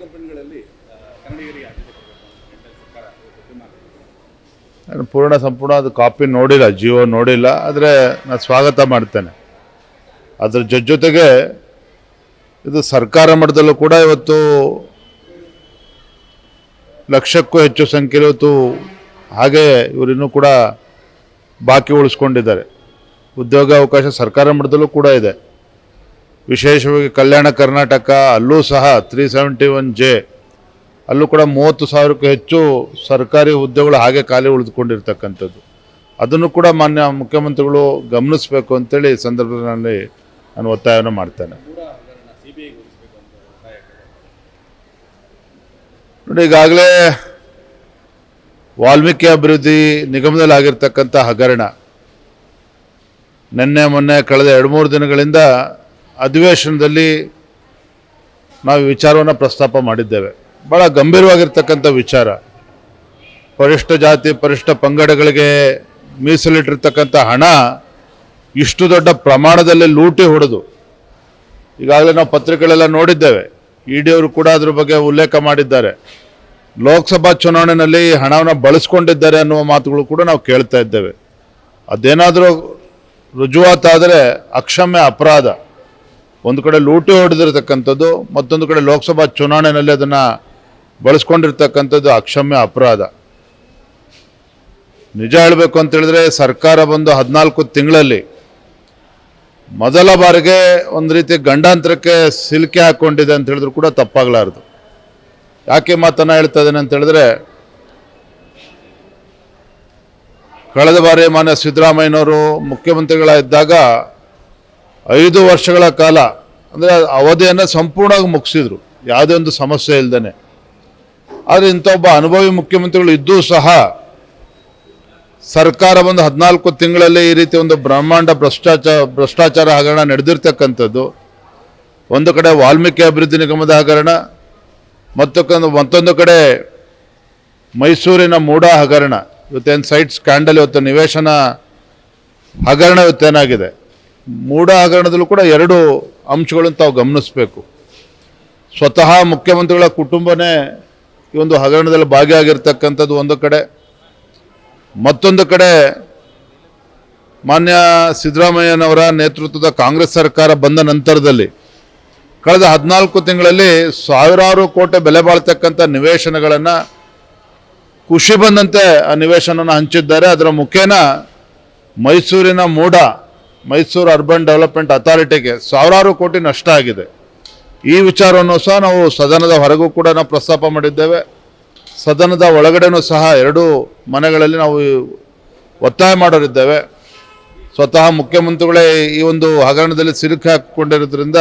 ಕಂಪನಿಗಳಲ್ಲಿ ನಾನು ಪೂರ್ಣ ಸಂಪೂರ್ಣ ಅದು ಕಾಪಿ ನೋಡಿಲ್ಲ ಜಿಯೋ ನೋಡಿಲ್ಲ, ಆದರೆ ನಾನು ಸ್ವಾಗತ ಮಾಡ್ತೇನೆ. ಅದರ ಜೊ, ಜೊತೆಗೆ ಇದು ಸರ್ಕಾರ ಮಟ್ಟದಲ್ಲೂ ಕೂಡ ಇವತ್ತು ಲಕ್ಷಕ್ಕೂ ಹೆಚ್ಚು ಸಂಖ್ಯೆಯಲ್ಲಿ ಇವತ್ತು ಹಾಗೆ ಇವರಿನ್ನೂ ಕೂಡ ಬಾಕಿ ಉಳಿಸ್ಕೊಂಡಿದ್ದಾರೆ. ಉದ್ಯೋಗ ಅವಕಾಶ ಸರ್ಕಾರ ಮಟ್ಟದಲ್ಲೂ ಕೂಡ ಇದೆ. ವಿಶೇಷವಾಗಿ ಕಲ್ಯಾಣ ಕರ್ನಾಟಕ, ಅಲ್ಲೂ ಸಹ ತ್ರೀ ಸೆವೆಂಟಿ ಒನ್ ಜೆ ಅಲ್ಲೂ ಕೂಡ ಮೂವತ್ತು ಸಾವಿರಕ್ಕೂ ಹೆಚ್ಚು ಸರ್ಕಾರಿ ಹುದ್ದೆಗಳು ಹಾಗೆ ಖಾಲಿ ಉಳಿದುಕೊಂಡಿರ್ತಕ್ಕಂಥದ್ದು ಅದನ್ನು ಕೂಡ ಮಾನ್ಯ ಮುಖ್ಯಮಂತ್ರಿಗಳು ಗಮನಿಸಬೇಕು ಅಂತೇಳಿ ಈ ಸಂದರ್ಭದಲ್ಲಿ ನಾನು ಒತ್ತಾಯವನ್ನು ಮಾಡ್ತೇನೆ. ನೋಡಿ, ಈಗಾಗಲೇ ವಾಲ್ಮೀಕಿ ಅಭಿವೃದ್ಧಿ ನಿಗಮದಲ್ಲಿ ಆಗಿರ್ತಕ್ಕಂಥ ಹಗರಣ, ನಿನ್ನೆ, ಮೊನ್ನೆ, ಕಳೆದ ಎರಡು ಮೂರು ದಿನಗಳಿಂದ ಅಧಿವೇಶನದಲ್ಲಿ ನಾವು ವಿಚಾರವನ್ನು ಪ್ರಸ್ತಾಪ ಮಾಡಿದ್ದೇವೆ. ಭಾಳ ಗಂಭೀರವಾಗಿರ್ತಕ್ಕಂಥ ವಿಚಾರ. ಪರಿಷ್ಠ ಜಾತಿ, ಪರಿಷ್ಠ ಪಂಗಡಗಳಿಗೆ ಮೀಸಲಿಟ್ಟಿರ್ತಕ್ಕಂಥ ಹಣ ಇಷ್ಟು ದೊಡ್ಡ ಪ್ರಮಾಣದಲ್ಲಿ ಲೂಟಿ ಹೊಡೆದು ಈಗಾಗಲೇ ನಾವು ಪತ್ರಿಕೆಗಳೆಲ್ಲ ನೋಡಿದ್ದೇವೆ. ಇ ಡಿ ಅವರು ಕೂಡ ಅದ್ರ ಬಗ್ಗೆ ಉಲ್ಲೇಖ ಮಾಡಿದ್ದಾರೆ. ಲೋಕಸಭಾ ಚುನಾವಣೆಯಲ್ಲಿ ಹಣವನ್ನು ಬಳಸ್ಕೊಂಡಿದ್ದಾರೆ ಅನ್ನುವ ಮಾತುಗಳು ಕೂಡ ನಾವು ಕೇಳ್ತಾ ಇದ್ದೇವೆ. ಅದೇನಾದರೂ ರುಜುವಾತಾದರೆ ಅಕ್ಷಮ್ಯ ಅಪರಾಧ. ಒಂದು ಕಡೆ ಲೂಟಿ ಹೊಡೆದಿರತಕ್ಕಂಥದ್ದು, ಮತ್ತೊಂದು ಕಡೆ ಲೋಕಸಭಾ ಚುನಾವಣೆಯಲ್ಲಿ ಅದನ್ನು ಬಳಸ್ಕೊಂಡಿರ್ತಕ್ಕಂಥದ್ದು ಅಕ್ಷಮ್ಯ ಅಪರಾಧ. ನಿಜ ಹೇಳಬೇಕು ಅಂತ ಹೇಳಿದ್ರೆ ಸರ್ಕಾರ ಬಂದು ಹದಿನಾಲ್ಕು ತಿಂಗಳಲ್ಲಿ ಮೊದಲ ಬಾರಿಗೆ ಒಂದು ರೀತಿ ಗಂಡಾಂತರಕ್ಕೆ ಸಿಲುಕಿ ಹಾಕ್ಕೊಂಡಿದೆ ಅಂತ ಹೇಳಿದ್ರು ಕೂಡ ತಪ್ಪಾಗಲಾರದು. ಯಾಕೆ ಮಾತನ್ನು ಹೇಳ್ತಾ ಇದ್ದೇನೆ ಅಂತ ಹೇಳಿದ್ರೆ, ಕಳೆದ ಬಾರಿ ಮಾನ್ಯ ಸಿದ್ದರಾಮಯ್ಯನವರು ಮುಖ್ಯಮಂತ್ರಿಗಳಾಗಿದ್ದಾಗ ಐದು ವರ್ಷಗಳ ಕಾಲ, ಅಂದರೆ ಅವಧಿಯನ್ನು ಸಂಪೂರ್ಣವಾಗಿ ಮುಗಿಸಿದ್ರು. ಯಾವುದೇ ಒಂದು ಸಮಸ್ಯೆ ಇಲ್ಲದೇ ಆದರೆ ಇಂಥ ಒಬ್ಬ ಅನುಭವಿ ಮುಖ್ಯಮಂತ್ರಿಗಳು ಇದ್ದೂ ಸಹ ಸರ್ಕಾರ ಬಂದು ಹದಿನಾಲ್ಕು ತಿಂಗಳಲ್ಲಿ ಈ ರೀತಿ ಒಂದು ಬ್ರಹ್ಮಾಂಡ ಭ್ರಷ್ಟಾಚಾರ ಭ್ರಷ್ಟಾಚಾರ ಹಗರಣ ನಡೆದಿರ್ತಕ್ಕಂಥದ್ದು. ಒಂದು ಕಡೆ ವಾಲ್ಮೀಕಿ ಅಭಿವೃದ್ಧಿ ನಿಗಮದ ಹಗರಣ, ಮತ್ತೊಂದು ಮತ್ತೊಂದು ಕಡೆ ಮೈಸೂರಿನ ಮೂಡ ಹಗರಣ. ಇವತ್ತೇನು ಸೈಟ್ ಸ್ಕ್ಯಾಂಡಲ್ ಇವತ್ತು ನಿವೇಶನ ಹಗರಣ ಇವತ್ತೇನಾಗಿದೆ? ಮೂಡ ಹಗರಣದಲ್ಲೂ ಕೂಡ ಎರಡು ಅಂಶಗಳನ್ನು ತಾವು ಗಮನಿಸಬೇಕು. ಸ್ವತಃ ಮುಖ್ಯಮಂತ್ರಿಗಳ ಕುಟುಂಬನೇ ಈ ಒಂದು ಹಗರಣದಲ್ಲಿ ಭಾಗಿಯಾಗಿರ್ತಕ್ಕಂಥದ್ದು ಒಂದು ಕಡೆ. ಮತ್ತೊಂದು ಕಡೆ ಮಾನ್ಯ ಸಿದ್ದರಾಮಯ್ಯನವರ ನೇತೃತ್ವದ ಕಾಂಗ್ರೆಸ್ ಸರ್ಕಾರ ಬಂದ ನಂತರದಲ್ಲಿ ಕಳೆದ ಹದಿನಾಲ್ಕು ತಿಂಗಳಲ್ಲಿ ಸಾವಿರಾರು ಕೋಟಿ ಬೆಲೆ ಬಾಳ್ತಕ್ಕಂಥ ನಿವೇಶನಗಳನ್ನು ಖುಷಿ ಬಂದಂತೆ ಆ ನಿವೇಶನನ ಹಂಚಿದ್ದಾರೆ. ಅದರ ಮುಖೇನ ಮೈಸೂರಿನ ಮೂಡ ಮೈಸೂರು ಅರ್ಬನ್ ಡೆವಲಪ್ಮೆಂಟ್ ಅಥಾರಿಟಿಗೆ ಸಾವಿರಾರು ಕೋಟಿ ನಷ್ಟ ಆಗಿದೆ. ಈ ವಿಚಾರವನ್ನು ಸಹ ನಾವು ಸದನದ ಹೊರಗೂ ಕೂಡ ನಾವು ಪ್ರಸ್ತಾಪ ಮಾಡಿದ್ದೇವೆ. ಸದನದ ಒಳಗಡೆನೂ ಸಹ ಎರಡೂ ಮನೆಗಳಲ್ಲಿ ನಾವು ಒತ್ತಾಯ ಮಾಡೋರಿದ್ದೇವೆ. ಸ್ವತಃ ಮುಖ್ಯಮಂತ್ರಿಗಳೇ ಈ ಒಂದು ಹಗರಣದಲ್ಲಿ ಸಿಲುಕಿ ಹಾಕಿಕೊಂಡಿರೋದ್ರಿಂದ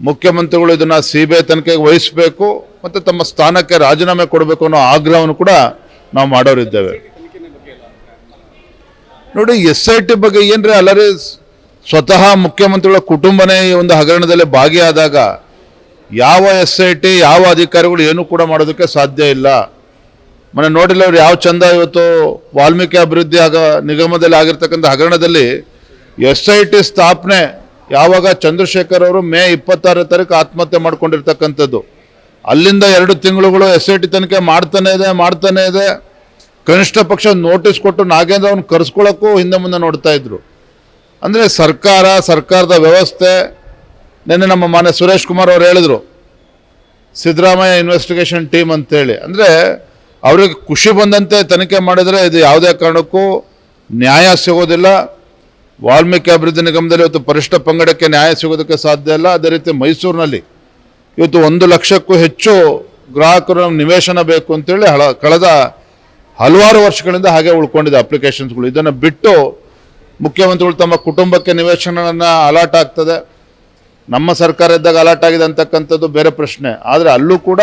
ಮುಖ್ಯಮಂತ್ರಿಗಳು ಇದನ್ನು ಸಿ ಬಿ ಐ ತನಿಖೆಗೆ ವಹಿಸಬೇಕು ಮತ್ತು ತಮ್ಮ ಸ್ಥಾನಕ್ಕೆ ರಾಜೀನಾಮೆ ಕೊಡಬೇಕು ಅನ್ನೋ ಆಗ್ರಹವನ್ನು ಕೂಡ ನಾವು ಮಾಡೋರಿದ್ದೇವೆ ತನಿಖೆನ ಬಗ್ಗೆ ಎಲ್ಲ ಅಭಿಪ್ರಾಯ ನೋಡಿ, ಎಸ್ ಐ ಟಿ ಬಗ್ಗೆ ಏನ್ರಿ ಅಲ್ಲರೇ, ಸ್ವತಃ ಮುಖ್ಯಮಂತ್ರಿಗಳ ಕುಟುಂಬನೇ ಈ ಒಂದು ಹಗರಣದಲ್ಲಿ ಭಾಗಿಯಾದಾಗ ಯಾವ ಎಸ್ ಐ ಟಿ, ಯಾವ ಅಧಿಕಾರಿಗಳು ಏನೂ ಕೂಡ ಮಾಡೋದಕ್ಕೆ ಸಾಧ್ಯ ಇಲ್ಲ. ಮನೆ ನೋಡಿಲ್ಲ ಅವ್ರು ಯಾವ ಚಂದ ಇವತ್ತು ವಾಲ್ಮೀಕಿ ಅಭಿವೃದ್ಧಿ ಆಗ ನಿಗಮದಲ್ಲಿ ಆಗಿರ್ತಕ್ಕಂಥ ಹಗರಣದಲ್ಲಿ ಎಸ್ ಐ ಟಿ ಸ್ಥಾಪನೆ ಯಾವಾಗ ಚಂದ್ರಶೇಖರ್ ಅವರು ಮೇ ಇಪ್ಪತ್ತಾರನೇ ತಾರೀಕು ಆತ್ಮಹತ್ಯೆ ಮಾಡ್ಕೊಂಡಿರ್ತಕ್ಕಂಥದ್ದು. ಅಲ್ಲಿಂದ ಎರಡು ತಿಂಗಳುಗಳು ಎಸ್ ಐ ಟಿ ತನಿಖೆ ಮಾಡ್ತಾನೆ ಇದೆ ಮಾಡ್ತಾನೆ ಇದೆ. ಕನಿಷ್ಠ ಪಕ್ಷ ನೋಟಿಸ್ ಕೊಟ್ಟು ನಾಗೇಂದ್ರ ಅವ್ನು ಕರೆಸ್ಕೊಳ್ಳೋಕ್ಕೂ ಹಿಂದೆ ಮುಂದೆ ನೋಡ್ತಾ ಇದ್ರು. ಅಂದರೆ ಸರ್ಕಾರ, ಸರ್ಕಾರದ ವ್ಯವಸ್ಥೆ, ನಿನ್ನೆ ನಮ್ಮ ಮಾನ್ಯ ಸುರೇಶ್ ಕುಮಾರ್ ಅವರು ಹೇಳಿದರು. ಸಿದ್ದರಾಮಯ್ಯ ಇನ್ವೆಸ್ಟಿಗೇಷನ್ ಟೀಮ್ ಅಂತೇಳಿ. ಅಂದರೆ ಅವರಿಗೆ ಖುಷಿ ಬಂದಂತೆ ತನಿಖೆ ಮಾಡಿದರೆ ಇದು ಯಾವುದೇ ಕಾರಣಕ್ಕೂ ನ್ಯಾಯ ಸಿಗೋದಿಲ್ಲ. ವಾಲ್ಮೀಕಿ ಅಭಿವೃದ್ಧಿ ನಿಗಮದಲ್ಲಿ ಇವತ್ತು ಪರಿಷ್ಠ ಪಂಗಡಕ್ಕೆ ನ್ಯಾಯ ಸಿಗೋದಕ್ಕೆ ಸಾಧ್ಯ ಇಲ್ಲ. ಅದೇ ರೀತಿ ಮೈಸೂರಿನಲ್ಲಿ ಇವತ್ತು ಒಂದು ಲಕ್ಷಕ್ಕೂ ಹೆಚ್ಚು ಗ್ರಾಹಕರು ನಿವೇಶನ ಬೇಕು ಅಂತೇಳಿ ಹಳ ಕಳೆದ ಹಲವಾರು ವರ್ಷಗಳಿಂದ ಹಾಗೆ ಉಳ್ಕೊಂಡಿದೆ ಅಪ್ಲಿಕೇಶನ್ಸ್ಗಳು ಇದನ್ನು ಬಿಟ್ಟು ಮುಖ್ಯಮಂತ್ರಿಗಳು ತಮ್ಮ ಕುಟುಂಬಕ್ಕೆ ನಿವೇಶನವನ್ನು ಅಲಾಟ್ ಆಗ್ತದೆ. ನಮ್ಮ ಸರ್ಕಾರ ಇದ್ದಾಗ ಅಲಾಟ್ ಆಗಿದೆ ಅಂತಕ್ಕಂಥದ್ದು ಬೇರೆ ಪ್ರಶ್ನೆ. ಆದರೆ ಅಲ್ಲೂ ಕೂಡ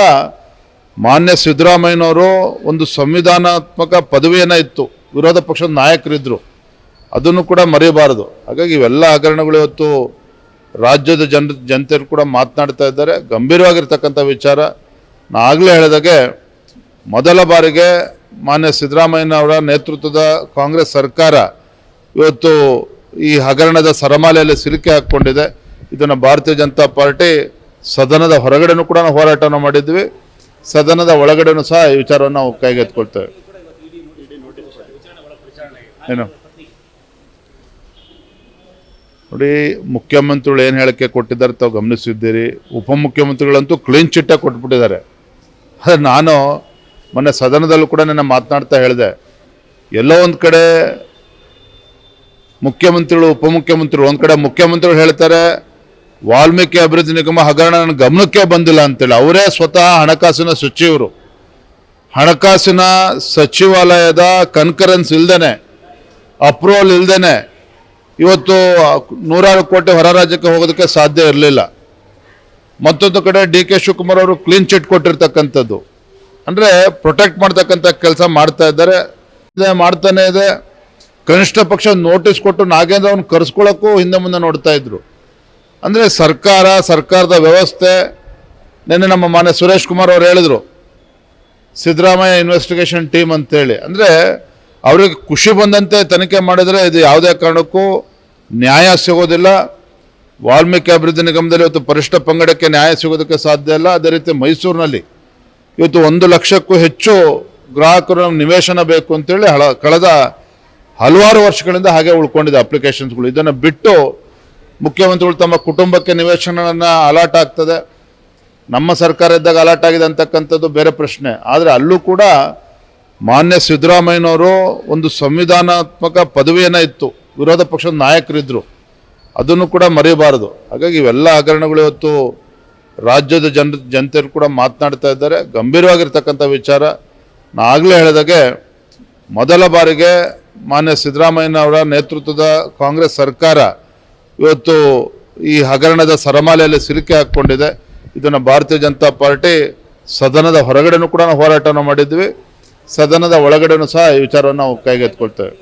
ಮಾನ್ಯ ಸಿದ್ದರಾಮಯ್ಯನವರು ಒಂದು ಸಂವಿಧಾನಾತ್ಮಕ ಪದವಿಯನ್ನು ಇತ್ತು. ವಿರೋಧ ಪಕ್ಷದ ನಾಯಕರಿದ್ದರು ಅದನ್ನು ಕೂಡ ಮರೆಯಬಾರದು. ಹಾಗಾಗಿ ಇವೆಲ್ಲ ಹಗರಣಗಳು ಇವತ್ತು ರಾಜ್ಯದ ಜನ, ಜನತೆಯರು ಕೂಡ ಮಾತನಾಡ್ತಾ ಇದ್ದಾರೆ. ಗಂಭೀರವಾಗಿರ್ತಕ್ಕಂಥ ವಿಚಾರ. ನಾನು ಆಗಲೇ ಹೇಳಿದಾಗೆ ಮೊದಲ ಬಾರಿಗೆ ಮಾನ್ಯ ಸಿದ್ದರಾಮಯ್ಯನವರ ನೇತೃತ್ವದ ಕಾಂಗ್ರೆಸ್ ಸರ್ಕಾರ ಇವತ್ತು ಈ ಹಗರಣದ ಸರಮಾಲೆಯಲ್ಲಿ ಸಿಲುಕಿ ಹಾಕ್ಕೊಂಡಿದೆ. ಇದನ್ನು ಭಾರತೀಯ ಜನತಾ ಪಾರ್ಟಿ ಸದನದ ಹೊರಗಡೆನೂ ಕೂಡ ನಾವು ಹೋರಾಟವನ್ನು ಮಾಡಿದ್ವಿ. ಸದನದ ಒಳಗಡೆನೂ ಸಹ ಈ ವಿಚಾರವನ್ನು ನಾವು ಕೈಗೆತ್ಕೊಳ್ತೇವೆ ಏನು? ನೋಡಿ, ಮುಖ್ಯಮಂತ್ರಿಗಳು ಏನು ಹೇಳಿಕೆ ಕೊಟ್ಟಿದ್ದಾರೆ ತಾವು ಗಮನಿಸಿದ್ದೀರಿ. ಉಪಮುಖ್ಯಮಂತ್ರಿಗಳಂತೂ ಕ್ಲೀನ್ ಚಿಟ್ಟೆ ಕೊಟ್ಬಿಟ್ಟಿದ್ದಾರೆ. ಆದರೆ ನಾನು ಮೊನ್ನೆ ಸದನದಲ್ಲೂ ಕೂಡ ನನ್ನ ಮಾತನಾಡ್ತಾ ಹೇಳಿದೆ. ಎಲ್ಲೋ ಒಂದು ಕಡೆ ಮುಖ್ಯಮಂತ್ರಿಗಳು, ಉಪಮುಖ್ಯಮಂತ್ರಿಗಳು, ಒಂದು ಕಡೆ ಮುಖ್ಯಮಂತ್ರಿಗಳು ಹೇಳ್ತಾರೆ, ವಾಲ್ಮೀಕಿ ಅಭಿವೃದ್ಧಿ ನಿಗಮ ಹಗರಣ ನನ್ನ ಗಮನಕ್ಕೆ ಬಂದಿಲ್ಲ ಅಂತೇಳಿ. ಅವರೇ ಸ್ವತಃ ಹಣಕಾಸಿನ ಸಚಿವರು. ಹಣಕಾಸಿನ ಸಚಿವಾಲಯದ ಕನ್ಕರೆನ್ಸ್ ಇಲ್ದೇನೆ, ಅಪ್ರೂವಲ್ ಇಲ್ದೇನೆ, ಇವತ್ತು ನೂರಾರು ಕೋಟಿ ಹೊರ ರಾಜ್ಯಕ್ಕೆ ಹೋಗೋದಕ್ಕೆ ಸಾಧ್ಯ ಇರಲಿಲ್ಲ. ಮತ್ತೊಂದು ಕಡೆ ಡಿ ಕೆ ಶಿವಕುಮಾರ್ ಅವರು ಕ್ಲೀನ್ ಚಿಟ್ ಕೊಟ್ಟಿರ್ತಕ್ಕಂಥದ್ದು. ಅಂದರೆ ಪ್ರೊಟೆಕ್ಟ್ ಮಾಡ್ತಕ್ಕಂಥ ಕೆಲಸ ಮಾಡ್ತಾ ಇದ್ದಾರೆ. ಇದೆ, ಮಾಡ್ತಾನೆ ಇದೆ. ಕನಿಷ್ಠ ಪಕ್ಷ ನೋಟಿಸ್ ಕೊಟ್ಟು ನಾಗೇಂದ್ರ ಅವ್ನು ಕರೆಸ್ಕೊಳ್ಳೋಕ್ಕೂ ಹಿಂದೆ ಮುಂದೆ ನೋಡ್ತಾ ಇದ್ರು. ಅಂದರೆ ಸರ್ಕಾರ, ಸರ್ಕಾರದ ವ್ಯವಸ್ಥೆ, ನಿನ್ನೆ ನಮ್ಮ ಮಾನ್ಯ ಸುರೇಶ್ ಕುಮಾರ್ ಅವರು ಹೇಳಿದರು. ಸಿದ್ದರಾಮಯ್ಯ ಇನ್ವೆಸ್ಟಿಗೇಷನ್ ಟೀಮ್ ಅಂತೇಳಿ. ಅಂದರೆ ಅವ್ರಿಗೆ ಖುಷಿ ಬಂದಂತೆ ತನಿಖೆ ಮಾಡಿದರೆ ಇದು ಯಾವುದೇ ಕಾರಣಕ್ಕೂ ನ್ಯಾಯ ಸಿಗೋದಿಲ್ಲ. ವಾಲ್ಮೀಕಿ ಅಭಿವೃದ್ಧಿ ನಿಗಮದಲ್ಲಿ ಇವತ್ತು ಪರಿಷ್ಠ ಪಂಗಡಕ್ಕೆ ನ್ಯಾಯ ಸಿಗೋದಕ್ಕೆ ಸಾಧ್ಯ ಇಲ್ಲ. ಅದೇ ರೀತಿ ಮೈಸೂರಿನಲ್ಲಿ ಇವತ್ತು ಒಂದು ಲಕ್ಷಕ್ಕೂ ಹೆಚ್ಚು ಗ್ರಾಹಕರು ನಿವೇಶನ ಬೇಕು ಅಂತೇಳಿ ಹಳ, ಕಳೆದ ಹಲವಾರು ವರ್ಷಗಳಿಂದ ಹಾಗೆ ಉಳ್ಕೊಂಡಿದೆ ಅಪ್ಲಿಕೇಶನ್ಸ್ಗಳು. ಇದನ್ನು ಬಿಟ್ಟು ಮುಖ್ಯಮಂತ್ರಿಗಳು ತಮ್ಮ ಕುಟುಂಬಕ್ಕೆ ನಿವೇಶನವನ್ನು ಅಲಾಟ್ ಆಗ್ತದೆ. ನಮ್ಮ ಸರ್ಕಾರ ಇದ್ದಾಗ ಅಲಾಟ್ ಆಗಿದೆ ಅಂತಕ್ಕಂಥದ್ದು ಬೇರೆ ಪ್ರಶ್ನೆ. ಆದರೆ ಅಲ್ಲೂ ಕೂಡ ಮಾನ್ಯ ಸಿದ್ದರಾಮಯ್ಯನವರು ಒಂದು ಸಂವಿಧಾನಾತ್ಮಕ ಪದವಿಯನ್ನು ಇತ್ತು. ವಿರೋಧ ಪಕ್ಷದ ನಾಯಕರಿದ್ದರು ಅದನ್ನು ಕೂಡ ಮರೆಯಬಾರದು. ಹಾಗಾಗಿ ಇವೆಲ್ಲ ಹಗರಣಗಳು ಇವತ್ತು ರಾಜ್ಯದ ಜನ, ಜನತೆಯರು ಕೂಡ ಮಾತನಾಡ್ತಾ ಇದ್ದಾರೆ. ಗಂಭೀರವಾಗಿರ್ತಕ್ಕಂಥ ವಿಚಾರ. ನಾನು ಆಗಲೇ ಹೇಳಿದಾಗೆ, ಮೊದಲ ಬಾರಿಗೆ ಮಾನ್ಯ ಸಿದ್ದರಾಮಯ್ಯನವರ ನೇತೃತ್ವದ ಕಾಂಗ್ರೆಸ್ ಸರ್ಕಾರ ಇವತ್ತು ಈ ಹಗರಣದ ಸರಮಾಲೆಯಲ್ಲಿ ಸಿಲುಕಿ ಹಾಕ್ಕೊಂಡಿದೆ ಇದನ್ನು ಭಾರತೀಯ ಜನತಾ ಪಾರ್ಟಿ ಸದನದ ಹೊರಗಡೆನೂ ಕೂಡ ನಾವು ಹೋರಾಟವನ್ನು ಮಾಡಿದ್ವಿ. ಸದನದ ಒಳಗಡೆನೂ ಸಹ ಈ ವಿಚಾರವನ್ನು ನಾವು ಕೈಗೆತ್ಕೊಳ್ತೇವೆ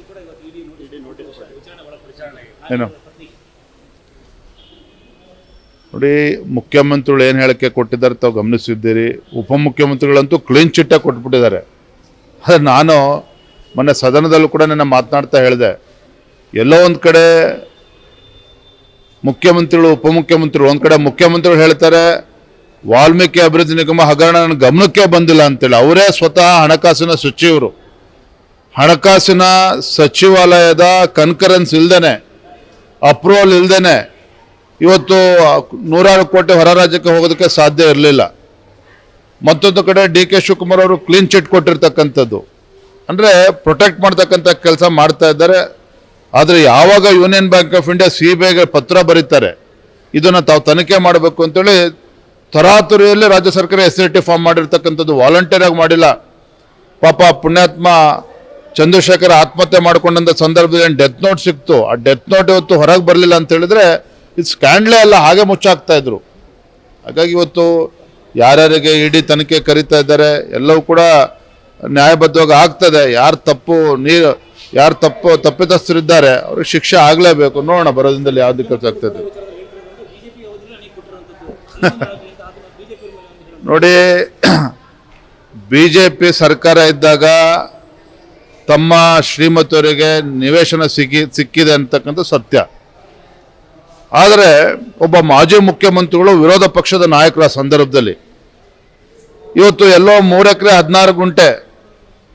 ಏನು? ನೋಡಿ, ಮುಖ್ಯಮಂತ್ರಿಗಳು ಏನು ಹೇಳಿಕೆ ಕೊಟ್ಟಿದ್ದಾರೆ ತಾವು ಗಮನಿಸಿದ್ದೀರಿ. ಉಪಮುಖ್ಯಮಂತ್ರಿಗಳಂತೂ ಕ್ಲೀನ್ ಚಿಟ್ಟಾಗಿ ಕೊಟ್ಬಿಟ್ಟಿದ್ದಾರೆ. ಆದರೆ ನಾನು ಮೊನ್ನೆ ಸದನದಲ್ಲೂ ಕೂಡ ನನ್ನ ಮಾತನಾಡ್ತಾ ಹೇಳಿದೆ. ಎಲ್ಲೋ ಒಂದು ಕಡೆ ಮುಖ್ಯಮಂತ್ರಿಗಳು, ಉಪಮುಖ್ಯಮಂತ್ರಿಗಳು, ಒಂದು ಕಡೆ ಮುಖ್ಯಮಂತ್ರಿಗಳು ಹೇಳ್ತಾರೆ, ವಾಲ್ಮೀಕಿ ಅಭಿವೃದ್ಧಿ ನಿಗಮ ಹಗರಣ ನನ್ನ ಗಮನಕ್ಕೆ ಬಂದಿಲ್ಲ ಅಂತೇಳಿ. ಅವರೇ ಸ್ವತಃ ಹಣಕಾಸಿನ ಸಚಿವರು. ಹಣಕಾಸಿನ ಸಚಿವಾಲಯದ ಕನ್ಕರೆನ್ಸ್ ಇಲ್ದೇನೆ ಅಪ್ರೂವಲ್ ಇಲ್ದೇನೆ ಇವತ್ತು ನೂರಾರು ಕೋಟಿ ಹೊರ ರಾಜ್ಯಕ್ಕೆ ಹೋಗೋದಕ್ಕೆ ಸಾಧ್ಯ ಇರಲಿಲ್ಲ. ಮತ್ತೊಂದು ಕಡೆ ಡಿ ಕೆ ಶಿವಕುಮಾರ್ ಅವರು ಕ್ಲೀನ್ ಚಿಟ್ ಕೊಟ್ಟಿರ್ತಕ್ಕಂಥದ್ದು. ಅಂದರೆ ಪ್ರೊಟೆಕ್ಟ್ ಮಾಡ್ತಕ್ಕಂಥ ಕೆಲಸ ಮಾಡ್ತಾ ಇದ್ದಾರೆ. ಆದರೆ ಯಾವಾಗ union bank of India C B ಐಗೆ ಪತ್ರ ಬರೀತಾರೆ, ಇದನ್ನು ತಾವು ತನಿಖೆ ಮಾಡಬೇಕು ಅಂತೇಳಿ ತರಾತುರಿಯಲ್ಲಿ ರಾಜ್ಯ ಸರ್ಕಾರ ಎಸ್ ಐ ಟಿ ಫಾರ್ಮ್ ಮಾಡಿರ್ತಕ್ಕಂಥದ್ದು ವಾಲಂಟಿಯರಾಗಿ ಮಾಡಿಲ್ಲ. ಪಾಪ ಪುಣ್ಯಾತ್ಮ ಚಂದ್ರಶೇಖರ್ ಆತ್ಮಹತ್ಯೆ ಮಾಡ್ಕೊಂಡಂಥ ಸಂದರ್ಭದಲ್ಲಿ ಡೆತ್ ನೋಟ್ ಸಿಕ್ತು? ಆ ಡೆತ್ ನೋಟ್ ಇವತ್ತು ಹೊರಗೆ ಬರಲಿಲ್ಲ ಅಂತ ಹೇಳಿದ್ರೆ ಇದು ಸ್ಕ್ಯಾಂಡ್ಲೇ ಅಲ್ಲ, ಹಾಗೆ ಮುಚ್ಚಾಕ್ತಾ ಇದ್ರು. ಹಾಗಾಗಿ ಇವತ್ತು ಯಾರ್ಯಾರಿಗೆ ಇಡೀ ತನಿಖೆ ಕರೀತಾ ಇದ್ದಾರೆ, ಎಲ್ಲವೂ ಕೂಡ ನ್ಯಾಯಬದ್ಧವಾಗಿ ಆಗ್ತದೆ. ಯಾರು ತಪ್ಪು ನೀರು ಯಾರು ತಪ್ಪು ತಪ್ಪಿತಸ್ಥರಿದ್ದಾರೆ, ಅವ್ರಿಗೆ ಶಿಕ್ಷೆ ಆಗಲೇಬೇಕು. ನೋಡೋಣ, ಬರೋದ್ರಿಂದಲೇ ಯಾವ್ದು ಕೆಲಸ ಆಗ್ತದೆ ನೋಡಿ ಬಿ ಜೆ ಪಿ ಸರ್ಕಾರ ಇದ್ದಾಗ ತಮ್ಮ ಶ್ರೀಮತಿಯವರಿಗೆ ನಿವೇಶನ ಸಿಕ್ಕಿ ಸಿಕ್ಕಿದೆ ಅಂತಕ್ಕಂಥ ಸತ್ಯ. ಆದರೆ ಒಬ್ಬ ಮಾಜಿ ಮುಖ್ಯಮಂತ್ರಿಗಳು ವಿರೋಧ ಪಕ್ಷದ ನಾಯಕರ ಸಂದರ್ಭದಲ್ಲಿ ಇವತ್ತು ಎಲ್ಲೋ ಮೂರು ಎಕರೆ ಹದಿನಾರು ಗುಂಟೆ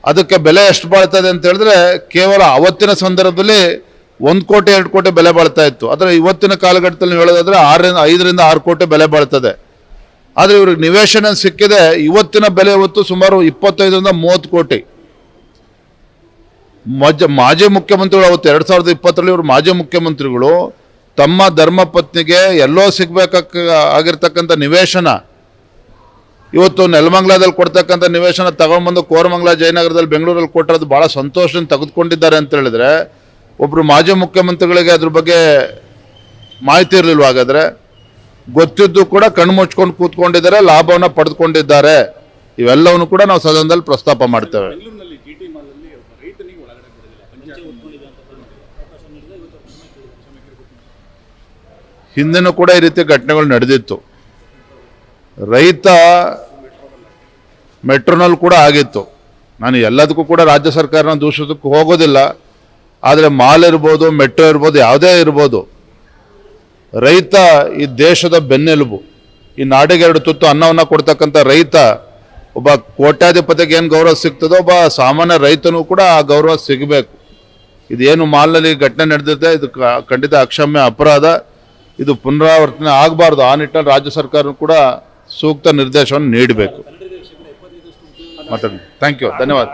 ಅದಕ್ಕೆ ಬೆಲೆ ಎಷ್ಟು ಬಾಳ್ತದೆ ಅಂತ ಹೇಳಿದ್ರೆ ಕೇವಲ ಅವತ್ತಿನ ಸಂದರ್ಭದಲ್ಲಿ ಒಂದು ಕೋಟಿ, ಎರಡು ಕೋಟಿ ಬೆಲೆ ಬಾಳ್ತಾ ಇತ್ತು. ಆದರೆ ಇವತ್ತಿನ ಕಾಲಘಟ್ಟದಲ್ಲಿ ಹೇಳೋದಾದ್ರೆ ಆರರಿಂದ, ಐದರಿಂದ ಆರು ಕೋಟಿ ಬೆಲೆ ಬಾಳ್ತದೆ. ಆದರೆ ಇವ್ರಿಗೆ ನಿವೇಶನ ಸಿಕ್ಕಿದೆ. ಇವತ್ತಿನ ಬೆಲೆ ಇವತ್ತು ಸುಮಾರು ಇಪ್ಪತ್ತೈದರಿಂದ ಮೂವತ್ತು ಕೋಟಿ. ಮಜ, ಮಾಜಿ ಮುಖ್ಯಮಂತ್ರಿಗಳು ಅವತ್ತು ಎರಡು ಸಾವಿರದ ಇಪ್ಪತ್ತರಲ್ಲಿ ಇವರು ಮಾಜಿ ಮುಖ್ಯಮಂತ್ರಿಗಳು. ತಮ್ಮ ಧರ್ಮಪತ್ನಿಗೆ ಎಲ್ಲೋ ಸಿಗ್ಬೇಕ ಆಗಿರ್ತಕ್ಕಂಥ ನಿವೇಶನ, ಇವತ್ತು ನೆಲಮಂಗ್ಲದಲ್ಲಿ ಕೊಡ್ತಕ್ಕಂಥ ನಿವೇಶನ ತಗೊಂಡ್ಬಂದು ಕೋರಮಂಗಲ ಜಯನಗರದಲ್ಲಿ ಬೆಂಗಳೂರಲ್ಲಿ ಕೊಟ್ಟರೆ ಭಾಳ ಸಂತೋಷದಿಂದ ತೆಗೆದುಕೊಂಡಿದ್ದಾರೆ ಅಂತ ಹೇಳಿದ್ರೆ ಒಬ್ಬರು ಮಾಜಿ ಮುಖ್ಯಮಂತ್ರಿಗಳಿಗೆ ಅದ್ರ ಬಗ್ಗೆ ಮಾಹಿತಿ ಇರಲಿಲ್ವ ಹಾಗಾದರೆ? ಗೊತ್ತಿದ್ದು ಕೂಡ ಕಣ್ಣು ಮುಚ್ಕೊಂಡು ಕೂತ್ಕೊಂಡಿದ್ದಾರೆ, ಲಾಭವನ್ನು ಪಡೆದುಕೊಂಡಿದ್ದಾರೆ. ಇವೆಲ್ಲವನ್ನು ಕೂಡ ನಾವು ಸದನದಲ್ಲಿ ಪ್ರಸ್ತಾಪ ಮಾಡ್ತೇವೆ. ಹಿಂದೆನೂ ಕೂಡ ಈ ರೀತಿ ಘಟನೆಗಳು ನಡೆದಿತ್ತು. ರೈತ ಮೆಟ್ರೋನಲ್ಲಿ ಕೂಡ ಆಗಿತ್ತು. ನಾನು ಎಲ್ಲದಕ್ಕೂ ಕೂಡ ರಾಜ್ಯ ಸರ್ಕಾರನ ದೂಷಿಸೋದಕ್ಕೆ ಹೋಗೋದಿಲ್ಲ. ಆದರೆ ಮಾಲ್ ಇರ್ಬೋದು, ಮೆಟ್ರೋ ಇರ್ಬೋದು, ಯಾವುದೇ ಇರ್ಬೋದು, ರೈತ ಈ ದೇಶದ ಬೆನ್ನೆಲುಬು. ಈ ನಾಡಿಗೆ ಎರಡು ತುತ್ತು ಅನ್ನವನ್ನು ಕೊಡ್ತಕ್ಕಂಥ ರೈತ, ಒಬ್ಬ ಕೋಟ್ಯಾಧಿಪತಿಗೆ ಏನು ಗೌರವ ಸಿಗ್ತದೋ, ಒಬ್ಬ ಸಾಮಾನ್ಯ ರೈತನೂ ಕೂಡ ಆ ಗೌರವ ಸಿಗಬೇಕು. ಇದೇನು ಮಾಲ್ನಲ್ಲಿ ಘಟನೆ ನಡೆದಿದೆ, ಇದು ಖಂಡಿತ ಅಕ್ಷಮ್ಯ ಅಪರಾಧ. ಇದು ಪುನರಾವರ್ತನೆ ಆಗಬಾರ್ದು. ಆ ನಿಟ್ಟಿನಲ್ಲಿ ರಾಜ್ಯ ಸರ್ಕಾರ ಕೂಡ ಸೂಕ್ತ ನಿರ್ದೇಶವನ್ನು ನೀಡಬೇಕು. ಮತ್ತೆ ಥ್ಯಾಂಕ್ ಯು ಧನ್ಯವಾದ.